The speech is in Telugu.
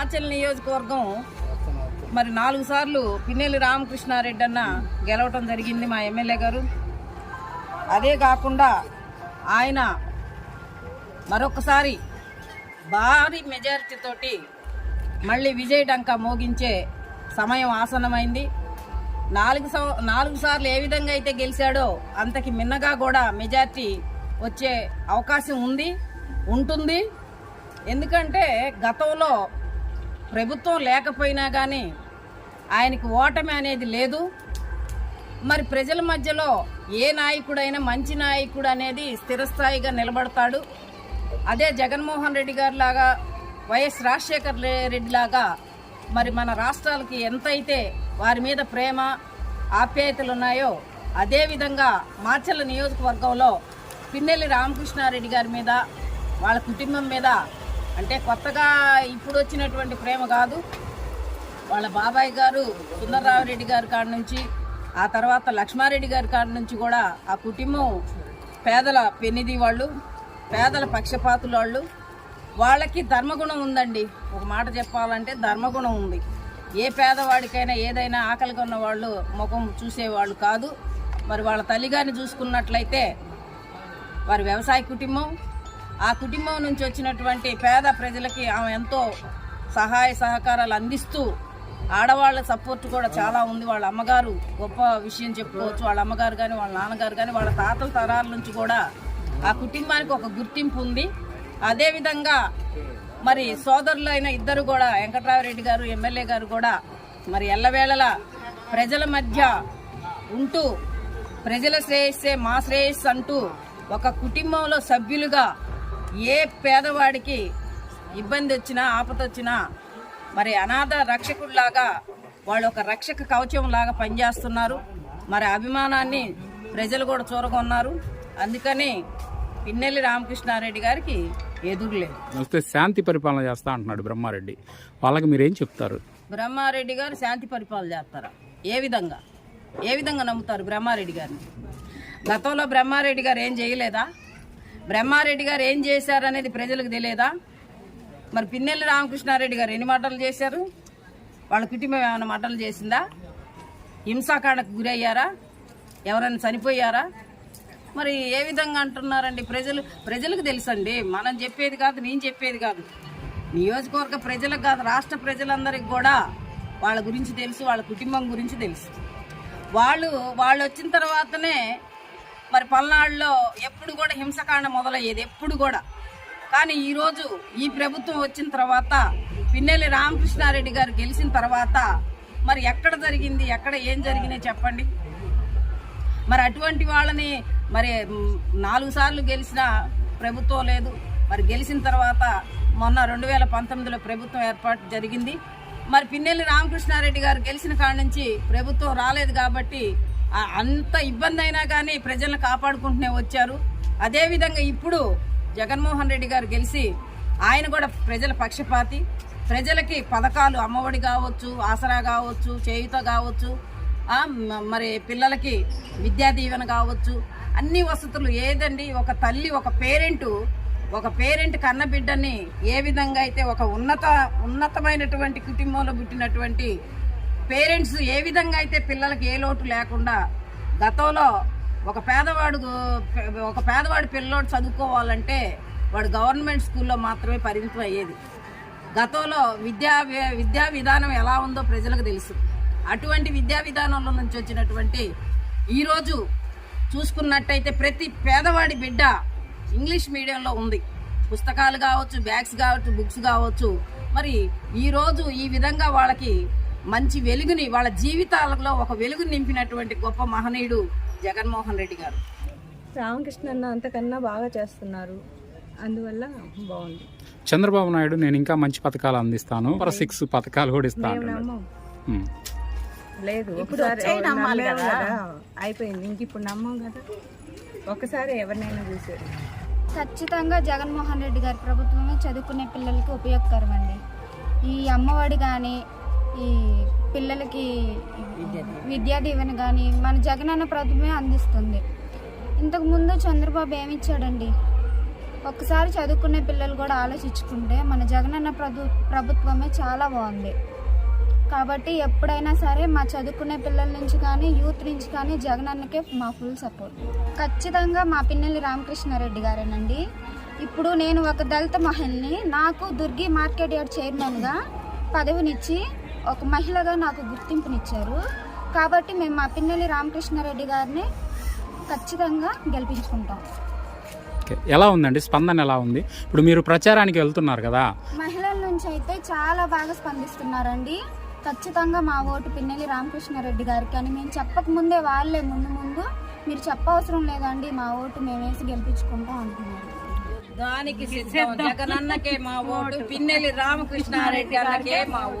ఆచల్ నియోజకవర్గం మరి నాలుగు సార్లు పిన్నెల్లి రామకృష్ణారెడ్డి అన్న గెలవటం జరిగింది మా ఎమ్మెల్యే గారు. అదే కాకుండా ఆయన మరొకసారి భారీ మెజారిటీ తోటి మళ్ళీ విజయ డంకా మోగించే సమయం ఆసన్నమైంది. నాలుగు సం- నాలుగు సార్లు ఏ విధంగా అయితే గెలిచాడో అంతకి మిన్నగా కూడా మెజారిటీ వచ్చే అవకాశం ఉంది ఉంటుంది. ఎందుకంటే గతంలో ప్రభుత్వం లేకపోయినా కానీ ఆయనకి ఓటమి అనేది లేదు. మరి ప్రజల మధ్యలో ఏ నాయకుడైనా మంచి నాయకుడు అనేది స్థిరస్థాయిగా నిలబడతాడు. అదే జగన్మోహన్ రెడ్డి గారి లాగా వైఎస్ రాజశేఖర్ రెడ్డి లాగా మరి మన రాష్ట్రాలకి ఎంతైతే వారి మీద ప్రేమ ఆప్యాయతలు ఉన్నాయో అదేవిధంగా మాచల్ల నియోజకవర్గంలో పిన్నెల్లి రామకృష్ణారెడ్డి గారి మీద వాళ్ళ కుటుంబం మీద అంటే కొత్తగా ఇప్పుడు వచ్చినటువంటి ప్రేమ కాదు. వాళ్ళ బాబాయ్ గారు సుందరరామరెడ్డి గారి కాడ నుంచి ఆ తర్వాత లక్ష్మారెడ్డి గారి కాడ నుంచి కూడా ఆ కుటుంబం పేదల పెన్నిది వాళ్ళు పేదల పక్షపాతులు వాళ్ళు. వాళ్ళకి ధర్మగుణం ఉందండి. ఒక మాట చెప్పాలంటే ధర్మగుణం ఉంది. ఏ పేదవాడికైనా ఏదైనా ఆకలిగా ఉన్న వాళ్ళు ముఖం చూసేవాళ్ళు కాదు. మరి వాళ్ళ తల్లిగారిని చూసుకున్నట్లయితే వారి వ్యవసాయ కుటుంబం ఆ కుటుంబం నుంచి వచ్చినటువంటి పేద ప్రజలకి ఆమె ఎంతో సహాయ సహకారాలు అందిస్తూ ఆడవాళ్ళ సపోర్ట్ కూడా చాలా ఉంది. వాళ్ళ అమ్మగారు గొప్ప విషయం చెప్పుకోవచ్చు. వాళ్ళ అమ్మగారు కానీ వాళ్ళ నాన్నగారు కానీ వాళ్ళ తాతల తరాల నుంచి కూడా ఆ కుటుంబానికి ఒక గుర్తింపు ఉంది. అదేవిధంగా మరి సోదరులైన ఇద్దరు కూడా వెంకట్రామరెడ్డి గారు ఎమ్మెల్యే గారు కూడా మరి ఎల్లవేళలా ప్రజల మధ్య ఉంటూ ప్రజల శ్రేయస్సే మా శ్రేయస్సు అంటూ ఒక కుటుంబంలో సభ్యులుగా ఏ పేదవాడికి ఇబ్బంది వచ్చినా ఆపద వచ్చినా మరి అనాథ రక్షకుడిలాగా వాళ్ళు ఒక రక్షక కవచం లాగా పనిచేస్తున్నారు. మరి అభిమానాన్ని ప్రజలు కూడా చూరగొన్నారు. అందుకని పిన్నెల్లి రామకృష్ణారెడ్డి గారికి ఎదురులేదు. వస్తే శాంతి పరిపాలన చేస్తా అంటున్నాడు బ్రహ్మారెడ్డి. వాళ్ళకి మీరేం చెప్తారు? బ్రహ్మారెడ్డి గారు శాంతి పరిపాలన చేస్తారా? ఏ విధంగా? ఏ విధంగా నమ్ముతారు బ్రహ్మారెడ్డి గారిని? గతంలో బ్రహ్మారెడ్డి గారు ఏం చేయలేదా? బ్రహ్మారెడ్డి గారు ఏం చేశారు అనేది ప్రజలకు తెలియదా? మరి పిన్నెల్లి రామకృష్ణారెడ్డి గారు ఎన్ని మాటలు చేశారు? వాళ్ళ కుటుంబం ఏమైనా మాటలు చేసిందా? హింసాకాండకు గురయ్యారా? ఎవరైనా చనిపోయారా? మరి ఏ విధంగా అంటున్నారండి ప్రజలు? ప్రజలకు తెలుసండి. మనం చెప్పేది కాదు నేను చెప్పేది కాదు. నియోజకవర్గ ప్రజలకు కాదు రాష్ట్ర ప్రజలందరికీ కూడా వాళ్ళ గురించి తెలుసు వాళ్ళ కుటుంబం గురించి తెలుసు. వాళ్ళు వాళ్ళు వచ్చిన తర్వాతనే మరి పల్నాడులో ఎప్పుడు కూడా హింసకాండ మొదలయ్యేది ఎప్పుడు కూడా. కానీ ఈరోజు ఈ ప్రభుత్వం వచ్చిన తర్వాత పిన్నెల్లి రామకృష్ణారెడ్డి గారు గెలిచిన తర్వాత మరి ఎక్కడ జరిగింది ఎక్కడ ఏం జరిగినాయి చెప్పండి? మరి అటువంటి వాళ్ళని మరి నాలుగు సార్లు గెలిచిన ప్రభుత్వం లేదు. మరి గెలిచిన తర్వాత మొన్న రెండు వేల పంతొమ్మిదిలో ప్రభుత్వం ఏర్పాటు జరిగింది. మరి పిన్నెల్లి రామకృష్ణారెడ్డి గారు గెలిచిన కాడ నుంచి ప్రభుత్వం రాలేదు కాబట్టి అంత ఇబ్బంది అయినా కానీ ప్రజలను కాపాడుకుంటూనే వచ్చారు. అదేవిధంగా ఇప్పుడు జగన్మోహన్ రెడ్డి గారు గెలిచి ఆయన కూడా ప్రజల పక్షపాతి. ప్రజలకి పథకాలు అమ్మఒడి కావచ్చు ఆసరా కావచ్చు చేయుత కావచ్చు మరి పిల్లలకి విద్యా దీవెన కావచ్చు అన్ని వసతులు ఏదండి ఒక తల్లి ఒక పేరెంటు ఒక పేరెంట్ కన్న బిడ్డని ఏ విధంగా అయితే ఒక ఉన్నత ఉన్నతమైనటువంటి కుటుంబంలో పుట్టినటువంటి పేరెంట్స్ ఏ విధంగా అయితే పిల్లలకి ఏ లోటు లేకుండా గతంలో ఒక పేదవాడు ఒక పేదవాడి పిల్లోడు చదువుకోవాలంటే వాడు గవర్నమెంట్ స్కూల్లో మాత్రమే పరిమితం అయ్యేది. గతంలో విద్యా విద్యా విధానం ఎలా ఉందో ప్రజలకు తెలుసు. అటువంటి విద్యా విధానంలో నుంచి వచ్చినటువంటి ఈరోజు చూసుకున్నట్టయితే ప్రతి పేదవాడి బిడ్డ ఇంగ్లీష్ మీడియంలో ఉంది. పుస్తకాలు కావచ్చు బ్యాగ్స్ కావచ్చు బుక్స్ కావచ్చు. మరి ఈరోజు ఈ విధంగా వాళ్ళకి మంచి వెలుగుని వాళ్ళ జీవితాలలో ఒక వెలుగుని నింపినటువంటి గొప్ప మహనీయుడు జగన్మోహన్ రెడ్డి గారు. రామకృష్ణ అన్న అంతకన్నా బాగా చేస్తున్నారు. అందువల్ల బాగుంది. చంద్రబాబు నాయుడు నేను ఇంకా మంచి పథకాలు అందిస్తాను. సిక్స్ పథకాలు కూడా ఇస్తాను. లేదు కదా. అయిపోయింది. ఇంక ఇప్పుడు నమ్మం కదా. ఒకసారి ఎవరినైనా చూసేది. ఖచ్చితంగా జగన్మోహన్ రెడ్డి గారి ప్రభుత్వమే చదువుకునే పిల్లలకి ఉపయోగకరం అండి ఈ అమ్మఒడి కానీ ఈ పిల్లలకి విద్యా దీవెన కానీ మన జగనన్న ప్రభుత్వమే అందిస్తుంది. ఇంతకుముందు చంద్రబాబు ఏమిచ్చాడండి? ఒకసారి ఒక్కసారి చదువుకునే పిల్లలు కూడా ఆలోచించుకుంటే మన జగనన్న ప్రభు ప్రభుత్వమే చాలా బాగుంది. కాబట్టి ఎప్పుడైనా సరే మా చదువుకునే పిల్లల నుంచి కానీ యూత్ నుంచి కానీ జగనన్నకే మా ఫుల్ సపోర్ట్. ఖచ్చితంగా మా పిన్నెల్లి రామకృష్ణారెడ్డి గారేనండి. ఇప్పుడు నేను ఒక దళిత మహిళని నాకు దుర్గి మార్కెట్ యార్డ్ చైర్మన్గా పదవినిచ్చి ఒక మహిళగా నాకు గుర్తింపునిచ్చారు. కాబట్టి మేము మా పిన్నెల్లి రామకృష్ణారెడ్డి గారిని ఖచ్చితంగా గెలిపించుకుంటాం. ఎలా ఉందండి? స్పందన ఎలా ఉంది? ఇప్పుడు మీరు ప్రచారానికి వెళ్తున్నారు కదా? మహిళల నుంచి అయితే చాలా బాగా స్పందిస్తున్నారండి. ఖచ్చితంగా మా ఓటు పిన్నెల్లి రామకృష్ణారెడ్డి గారికి అని మేము చెప్పక ముందే వాళ్ళే ముందు ముందు మీరు చెప్పవసరం లేదండి మా ఓటు మేము వేసి గెలిపించుకుంటాం అంటున్నారు. దానికి సిద్ధం. జగనన్నకే మా ఓటు పిన్నెల్లి రామకృష్ణారెడ్డి అన్నకే మా ఓటు.